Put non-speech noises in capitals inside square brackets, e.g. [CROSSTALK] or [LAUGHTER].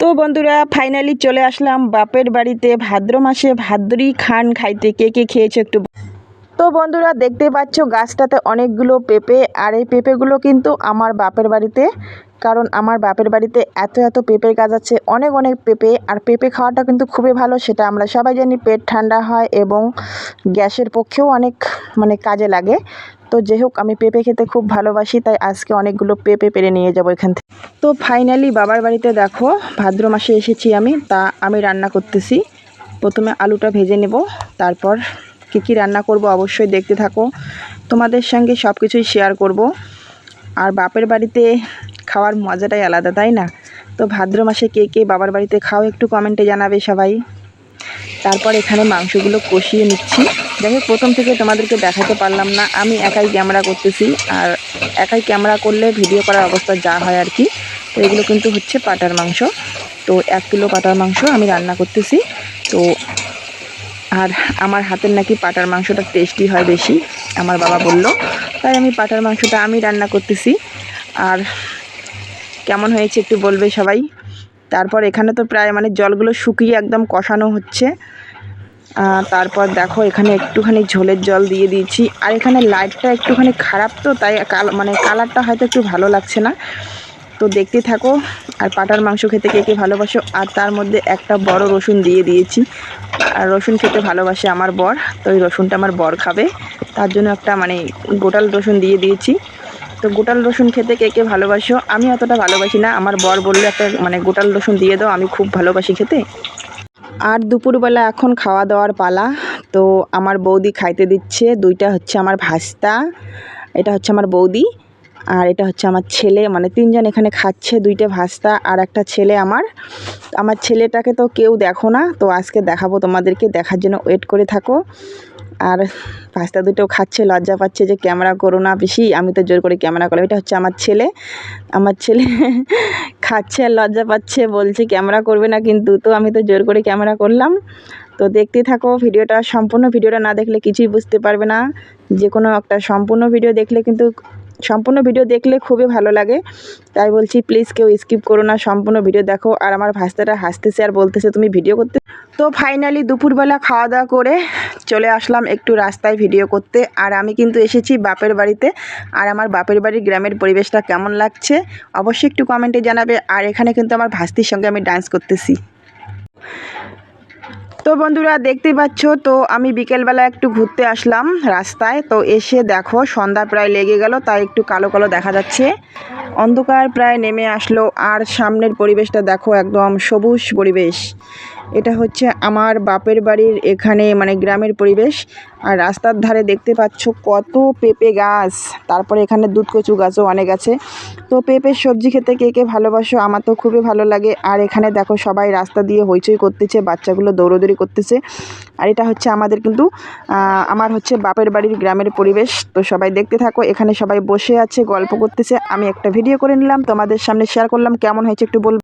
তো বন্ধুরা ফাইনালি চলে আসলাম বাপের বাড়িতে। ভাদ্র মাসে ভাদ্রি খান খাইতে কে কে খেয়েছে একটু তো বন্ধুরা, দেখতে পাচ্ছ গাছটাতে অনেকগুলো পেঁপে, আর এই পেঁপেগুলো কিন্তু আমার বাপের বাড়িতে। কারণ আমার বাপের বাড়িতে এত এত পেঁপের গাছ আছে, অনেক অনেক পেঁপে, আর পেঁপে খাওয়াটা কিন্তু খুবই ভালো, সেটা আমরা সবাই জানি পেট ঠান্ডা হয় এবং গ্যাসের পক্ষেও অনেক মানে কাজে লাগে। তো যাই হোক, আমি পেঁপে খেতে খুব ভালোবাসি, তাই আজকে অনেকগুলো পেঁপে পেরে নিয়ে যাব এখান থেকে। তো ফাইনালি বাবার বাড়িতে দেখো, ভাদ্র মাসে এসেছি আমি, তা আমি রান্না করতেছি। প্রথমে আলুটা ভেজে নেব, তারপর কী কী রান্না করব অবশ্যই দেখতে থাকো। তোমাদের সঙ্গে সব কিছুই শেয়ার করব। আর বাপের বাড়িতে খাওয়ার মজাটাই আলাদা, তাই না? তো ভাদ্র মাসে কে কে বাবার বাড়িতে খাও একটু কমেন্টে জানাবে সবাই। তারপর এখানে মাংসগুলো কষিয়ে নিচ্ছি। যাই প্রথম থেকে তোমাদেরকে দেখাতে পারলাম না, আমি একাই ক্যামেরা করতেছি আর একাই ক্যামেরা করলে ভিডিও করার অবস্থা যা হয় আর কি। তো এগুলো কিন্তু হচ্ছে পাটার মাংস। তো এক কিলো পাটার মাংস আমি রান্না করতেছি। তো আর আমার হাতের নাকি পাটার মাংসটা টেস্টি হয় বেশি, আমার বাবা বলল। তাই আমি পাটার মাংসটা আমি রান্না করতেছি। আর কেমন হয়েছে একটু বলবে সবাই? তারপর এখানে তো প্রায় মানে জলগুলো শুকিয়ে একদম কষানো হচ্ছে। তারপর দেখো এখানে একটুখানি ঝোলের জল দিয়ে দিয়েছি। আর এখানে লাইটটা একটুখানি খারাপ তো, তাই মানে কালারটা হয়তো একটু ভালো লাগছে না। তো দেখতে থাকো, আর পাটার মাংস খেতে কে কে ভালোবাসো? আর তার মধ্যে একটা বড় রসুন দিয়ে দিয়েছি। আর রসুন খেতে ভালোবাসে আমার বর, তো ওই রসুনটা আমার বর খাবে। তার জন্য একটা মানে গোটাল রসুন দিয়ে দিয়েছি। তো গোটাল রসুন খেতে কে কে ভালোবাসো? আমি অতটা ভালোবাসি না। আমার বর বলল একটা মানে গোটাল রসুন দিয়ে দাও, আমি খুব ভালোবাসি খেতে। আর দুপুরবেলা এখন খাওয়া দাওয়ার পালা। তো আমার বৌদি খাইতে দিচ্ছে। দুইটা হচ্ছে আমার ভাস্তা, এটা হচ্ছে আমার বৌদি, আর এটা হচ্ছে আমার ছেলে। মানে তিনজন এখানে খাচ্ছে, দুইটা ভাস্তা আর একটা ছেলে আমার। আমার ছেলেটাকে তো কেউ দেখো না। তো আজকে দেখাবো তোমাদেরকে। দেখার জন্য ওয়েট করে থাকো। আর পাস্তা দুটো খাচ্ছে, লজ্জা পাচ্ছে যে ক্যামেরা করো না বেশি। আমি তো জোর করে ক্যামেরা করলাম। এটা হচ্ছে আমার ছেলে। আমার ছেলে [LAUGHS] খাচ্ছে আর লজ্জা পাচ্ছে, বলছে ক্যামেরা করবে না কিন্তু। তো আমি তো জোর করে ক্যামেরা করলাম। তো দেখতে থাকো, ভিডিওটা সম্পূর্ণ। ভিডিওটা না দেখলে কিছুই বুঝতে পারবে না। যে কোনো একটা সম্পূর্ণ ভিডিও দেখলে কিন্তু সম্পূর্ণ ভিডিও দেখলে খুবই ভালো লাগে। তাই বলছি প্লিজ কেউ স্কিপ করো না, সম্পূর্ণ ভিডিও দেখো। আর আমার ভাস্তাটা হাসতেছে আর বলতেছে, তুমি ভিডিও করতে তো ফাইনালি দুপুরবেলা খাওয়া দাওয়া করে চলে আসলাম একটু রাস্তায় ভিডিও করতে। আর আমি কিন্তু এসেছি বাপের বাড়িতে। আর আমার বাপের বাড়ির গ্রামের পরিবেশটা কেমন লাগছে, অবশ্যই একটু কমেন্টে জানাবে। আর এখানে কিন্তু আমার ভাস্তির সঙ্গে আমি ডান্স করতেছি। তো বন্ধুরা দেখতে পাচ্ছ, তো আমি বিকেলবেলা একটু ঘুরতে আসলাম রাস্তায়। তো এসে দেখো, সন্ধ্যা প্রায় লেগে গেল, তাই একটু কালো কালো দেখা যাচ্ছে। অন্ধকার প্রায় নেমে আসলো, আর সামনের পরিবেশটা দেখো একদম সবুজ পরিবেশ। এটা হচ্ছে আমার বাপের বাড়ির এখানে মানে গ্রামের পরিবেশ। আর রাস্তার ধারে দেখতে পাচ্ছ কত পেঁপে গাছ। তারপরে এখানে দুধ কচু গাছও অনেক আছে। তো পেঁপের সবজি খেতে কে কে ভালোবাসো আমার তো খুবই ভালো লাগে। আর এখানে দেখো সবাই রাস্তা দিয়ে হইচই করতেছে, বাচ্চাগুলো দৌড়োদৌড়ি করতেছে। আর এটা হচ্ছে আমাদের কিন্তু আমার হচ্ছে বাপের বাড়ির গ্রামের পরিবেশ। তো সবাই দেখতে থাকো, এখানে সবাই বসে আছে, গল্প করতেছে। আমি একটা ভিডিও করে নিলাম, তোমাদের সামনে শেয়ার করলাম। কেমন হয়েছে একটু বল